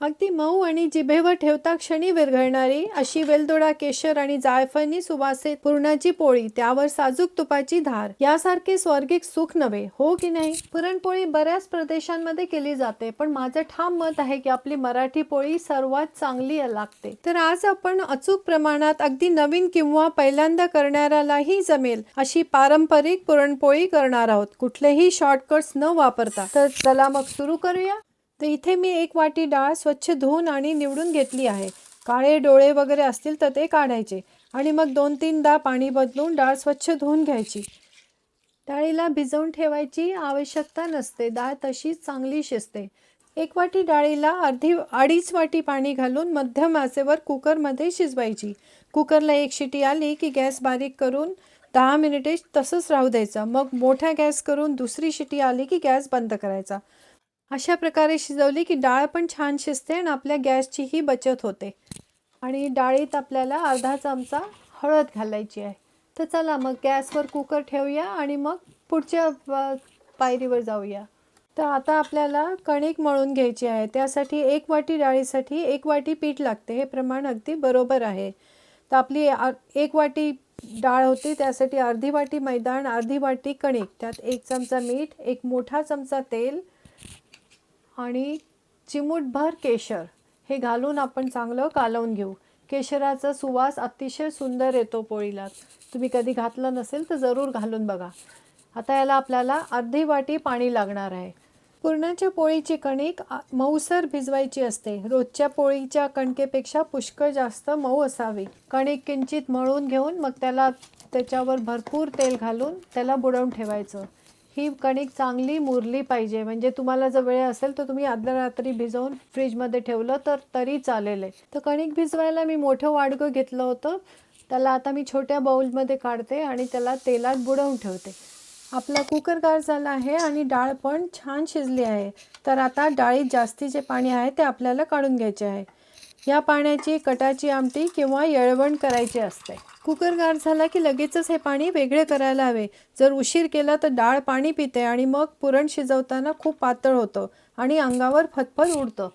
अगदी मऊ आणि जिभेवर ठेवता क्षणी विरघळणारी अशी वेलदोडा केशर आणि जायफळनी सुवासित पुरणाची पोळी त्यावर साजूक तुपाची धार यासारखे स्वर्गिक सुख नव्हे हो की नाही? पुरणपोळी बऱ्याच प्रदेशांमध्ये केली जाते पण माझं ठाम मत आहे की आपली मराठी पोळी सर्वात चांगली लागते. तर आज आपण अचूक प्रमाणात अगदी नवीन किंवा पहिल्यांदा करणाऱ्यालाही जमेल अशी पारंपरिक पुरणपोळी करणार आहोत. कुठलेही शॉर्टकट्स न वापरता. तर चला मग सुरू करूया. तर इथे मी एक वाटी डाळ स्वच्छ धुवून आणि निवडून घेतली आहे. काळे डोळे वगैरे असतील तर ते काढायचे. आणि मग दोन तीनदा पाणी बदलून डाळ स्वच्छ धुवून घ्यायची. डाळीला भिजवून ठेवायची आवश्यकता नसते. डाळ तशीच चांगली शिजते. एक वाटी डाळीला अर्धी अडीच वाटी पाणी घालून मध्यम आचेवर कुकरमध्ये शिजवायची. कुकरला एक शिटी आली की गॅस बारीक करून दहा मिनिटे तसंच राहू द्यायचं. मग मोठा गॅस करून दुसरी शिटी आली की गॅस बंद करायचा. अशा प्रकारे शिजवली की डाळ पण छान शिजते आणि आपल्या गॅसचीही बचत होते. आणि डाळीत आपल्याला अर्धा चमचा हळद घालायची आहे. तर चला मग गॅसवर कुकर ठेवूया आणि मग पुढच्या पायरीवर जाऊया. तर आता आपल्याला कणिक मळून घ्यायची आहे. त्यासाठी एक वाटी डाळीसाठी एक वाटी पीठ लागते. हे प्रमाण अगदी बरोबर आहे. तर आपली आ- एक वाटी डाळ होती. त्यासाठी अर्धी वाटी मैदा आणि अर्धी वाटी कणिक. त्यात एक चमचा मीठ एक मोठा चमचा तेल आणि चिमूटभर केशर. हे घालून आपण चांगलं कालवून घेऊ. केशराचा सुवास अतिशय सुंदर येतो पोळीला. तुम्ही कधी घातलं नसेल तर जरूर घालून बघा. आता याला आपल्याला अर्धी वाटी पाणी लागणार आहे. पुरणाच्या पोळीची कणिक मऊसर भिजवायची असते. रोजच्या पोळीच्या कणकेपेक्षा पुष्कळ जास्त मऊ असावी. कणिक किंचित मळून घेऊन मग त्याला त्याच्यावर भरपूर तेल घालून त्याला बुडवून ठेवायचं. ही कणिक चांगली मुरली पाहिजे. म्हणजे तुम्हाला जर वेळ असेल तर तुम्ही आदल्या रात्री भिजवून फ्रीजमध्ये ठेवलं तर तरी चालेल आहे. तर कणिक भिजवायला मी मोठं वाडगं घेतलं होतं. त्याला आता मी छोट्या बाऊलमध्ये काढते आणि त्याला तेलात बुडवून ठेवते. आपला कुकर गार झाला आहे आणि डाळ पण छान शिजली आहे. तर आता डाळीत जास्तीचे पाणी आहे ते आपल्याला काढून घ्यायचे आहे. या पाण्याची कटाची आमटी किंवा येळवण करायची असते. कुकर गार झाला की लगेचच हे पाणी वेगळे करायला हवे. जर उशीर केला तर डाळ पाणी पिते आणि मग पुरण शिजवताना खूप पातळ होतं आणि अंगावर फतफत उडतं.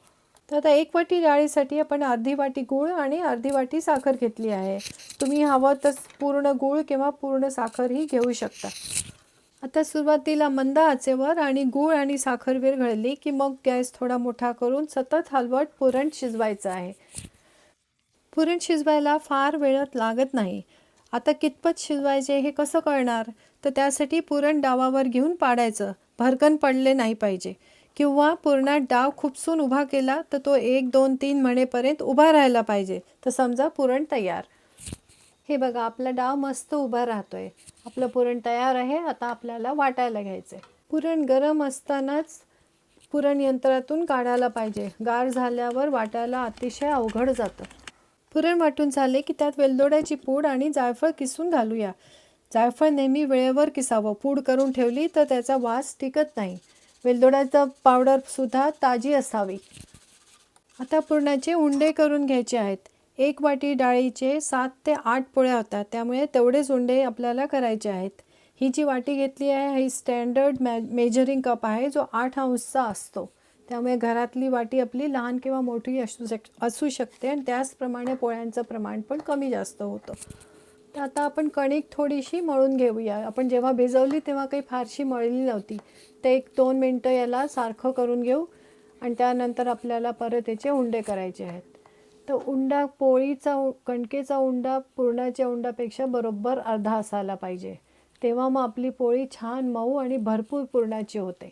तर आता एक वाटी डाळीसाठी आपण अर्धी वाटी गूळ आणि अर्धी वाटी साखर घेतली आहे. तुम्ही हवं तर पूर्ण गूळ किंवा पूर्ण साखरही घेऊ शकता. आता सुरुवातीला मंद आचेवर आणि गूळ आणि साखर विरघळली की मग गॅस थोडा मोठा करून सतत हलवत पुरण शिजवायचं आहे. पुरण शिजवायला फार वेळात लागत नाही. आता कितपत शिजवायचे हे कसं कळणार? तर त्यासाठी पुरण डावावर घेऊन पाडायचं. भरकन पडले नाही पाहिजे. किंवा पुरणात डाव खुपसून उभा केला तर तो एक दोन तीन म्हणेपर्यंत उभा राहायला पाहिजे. तर समजा पुरण तयार. हे बघा आपला डाव मस्त उभा राहतोय. आपलं पुरण तयार आहे आता आपल्याला वाटायला घ्यायचं आहे पुरण गरम असतानाच पुरण यंत्रातून काढायला पाहिजे. गार झाल्यावर वाटायला अतिशय अवघड जातं. पुरण वाटून झाले की त्यात वेलदोड्याची पूड आणि जायफळ किसून घालूया. जायफळ नेहमी वेळेवर किसावं. पूड करून ठेवली तर त्याचा वास टिकत नाही. वेलदोड्याचं पावडरसुद्धा ताजी असावी. आता पुरणाचे उंडे करून घ्यायचे आहेत. एक वाटी डाळीचे सात ते आठ पोळ्या होतात. त्यामुळे तेवढेच उंडे आपल्याला करायचे आहेत. ही जी वाटी घेतली आहे ही स्टँडर्ड मॅ मेजरिंग कप आहे जो आठ अंशचा असतो. त्यामुळे घरातली वाटी आपली लहान किंवा मोठी असू शक असू शकते आणि त्याचप्रमाणे पोळ्यांचं प्रमाण पण कमी जास्त होतं. तर आता आपण कणिक थोडीशी मळून घेऊया. आपण जेव्हा भिजवली तेव्हा काही फारशी मळली नव्हती. ते एक दोन मिनटं याला सारखं करून घेऊ आणि त्यानंतर आपल्याला परत याचे उंडे करायचे आहेत. तर उंडा पोळीचा कणकेचा उंडा पुरणाच्या उंडापेक्षा बरोबर अर्धा असायला पाहिजे. तेव्हा मग आपली पोळी छान मऊ आणि भरपूर पुरणाची होते.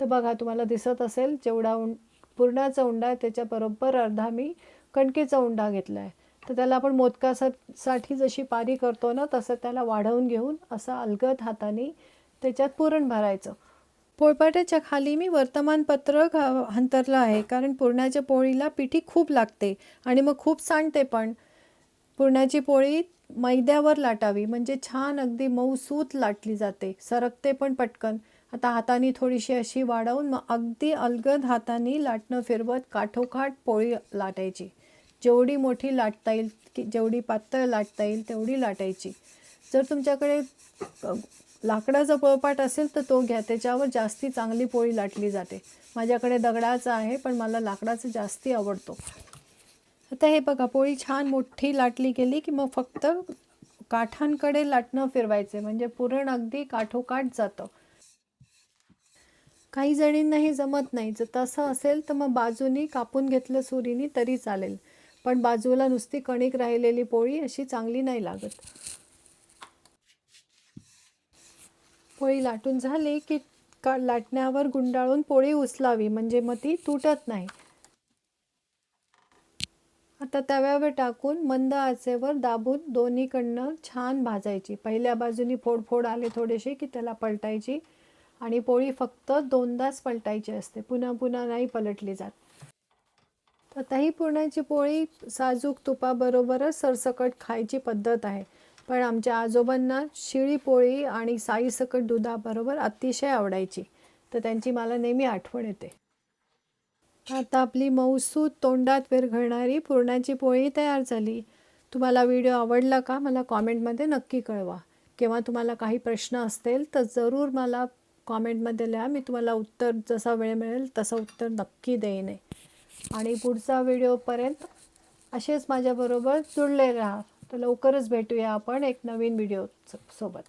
तर बघा तुम्हाला दिसत असेल जेवढा उं पुरणाचा उंडा आहे त्याच्या बरोबर अर्धा मी कणकेचा उंडा घेतला आहे तर त्याला आपण मोदकासाठी जशी पारी करतो ना तसं त्याला वाढवून घेऊन असं अलगद हाताने त्याच्यात पुरण भरायचं. पोळपाट्याच्या खाली मी वर्तमानपत्र घा अंतरलं आहे. कारण पुरणाच्या पोळीला पिठी खूप लागते आणि मग खूप सांडते पण. पुरणाची पोळी मैद्यावर लाटावी म्हणजे छान अगदी मऊसूत लाटली जाते. सरकते पण पटकन. आता हाताने थोडीशी अशी वाढवून मग अगदी अलगद हाताने लाटणं फिरवत काठोकाठ पोळी लाटायची. जेवढी मोठी लाटता येईल की जेवढी पातळ लाटता येईल तेवढी लाटायची. जर तुमच्याकडे लाकडाचा पोळपाट असेल तर तो घ्या. त्याच्यावर जास्ती चांगली पोळी लाटली जाते. माझ्याकडे दगडाचा आहे पण मला लाकडाचा जास्ती आवडतो. आता हे बघा पोळी छान मोठी लाटली गेली की मग फक्त काठांकडे लाटणं फिरवायचे. म्हणजे पुरण अगदी काठोकाठ जातं. काही जणींना हे जमत नाही. जर तसं असेल तर मग बाजूनी कापून घेतलं सुरीनी तरी चालेल. पण बाजूला नुसती कणिक राहिलेली पोळी अशी चांगली नाही लागत. पोळी लाटून झाली की का लाटण्यावर गुंडाळून पोळी उचलावी म्हणजे मग ती तुटत नाही. आता तव्यावर टाकून मंद आचेवर दाबून दोन्हीकडनं छान भाजायची. पहिल्या बाजूनी फोडफोड आले थोडेसे की त्याला पलटायची आणि पोळी फक्त दोनदाच पलटायची असते. पुन्हा पुन्हा नाही पलटली जात. आता ही पुरणाची पोळी साजूक तुपाबरोबरच सरसकट खायची पद्धत आहे. पण आमच्या आजोबांना शिळी पोळी आणि साईसकट दुधाबरोबर अतिशय आवडायची. तर त्यांची मला नेहमी आठवण येते. आता आपली मौसूद तोंडात विरघळणारी पुरणाची पोळी तयार झाली. तुम्हाला व्हिडिओ आवडला का? मला कॉमेंटमध्ये नक्की कळवा. किंवा तुम्हाला काही प्रश्न असतील तर जरूर मला कॉमेंटमध्ये लिहा. मी तुम्हाला उत्तर जसा वेळ मिळेल तसं उत्तर नक्की देईन. आणि पुढचा व्हिडिओपर्यंत असेच माझ्याबरोबर जुळले राहा. तर लवकरच भेटूया आपण एक नवीन व्हिडिओ सोबत.